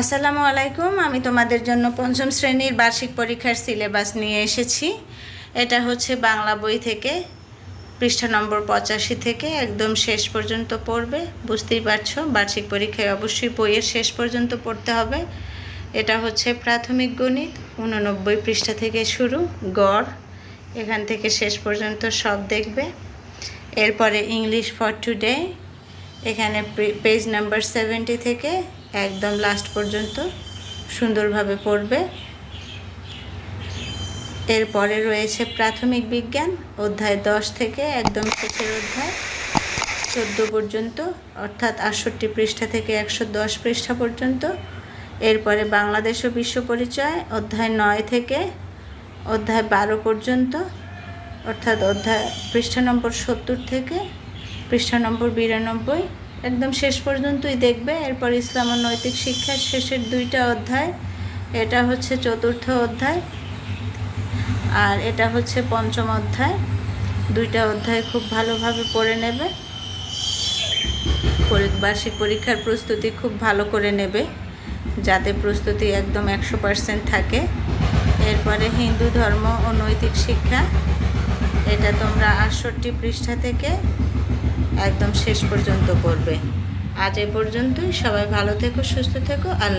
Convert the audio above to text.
আসসালামু আলাইকুম, আমি তোমাদের জন্য পঞ্চম শ্রেণির বার্ষিক পরীক্ষার সিলেবাস নিয়ে এসেছি। এটা হচ্ছে বাংলা বই থেকে, পৃষ্ঠা নম্বর পঁচাশি থেকে, একদম শেষ পর্যন্ত পড়বে। বুঝতেই পারছ, বার্ষিক পরীক্ষায় অবশ্যই বইয়ের শেষ পর্যন্ত পড়তে হবে। এটা হচ্ছে প্রাথমিক গণিত, উননব্বই পৃষ্ঠা থেকে শুরু, গড়। এখান থেকে শেষ পর্যন্ত সব দেখবে। এরপরে ইংলিশ ফর টুডে এখানে পেজ নাম্বার সেভেন্টি থেকে একদম লাস্ট পর্যন্ত সুন্দরভাবে পড়বে। এরপরে রয়েছে প্রাথমিক বিজ্ঞান, অধ্যায় দশ থেকে একদম শেষের অধ্যায়, চোদ্দ পর্যন্ত, অর্থাৎ আটষট্টি পৃষ্ঠা থেকে একশো দশ পৃষ্ঠা পর্যন্ত। এরপরে বাংলাদেশ ও বিশ্ব পরিচয়, অধ্যায় নয় থেকে অধ্যায় বারো পর্যন্ত, অর্থাৎ অধ্যায়, পৃষ্ঠা নম্বর সত্তর থেকে পৃষ্ঠা নম্বর বিরানব্বই। একদম শেষ পর্যন্তই দেখবে। এরপর ইসলাম ও নৈতিক শিক্ষার শেষের দুইটা অধ্যায়। এটা হচ্ছে চতুর্থ অধ্যায় আর এটা হচ্ছে পঞ্চম অধ্যায়। দুইটা অধ্যায় খুব ভালোভাবে পড়ে নেবে। বার্ষিক পরীক্ষার প্রস্তুতি খুব ভালো করে নেবে, যাতে প্রস্তুতি একদম একশো পার্সেন্ট থাকে। এরপরে হিন্দু ধর্ম ও নৈতিক শিক্ষা। এটা তোমরা আটষট্টি পৃষ্ঠা থেকে একদম শেষ পর্যন্ত করবে। আজ এ পর্যন্তই। সবাই ভালো থেকো সুস্থ থেকো। আল্লাহ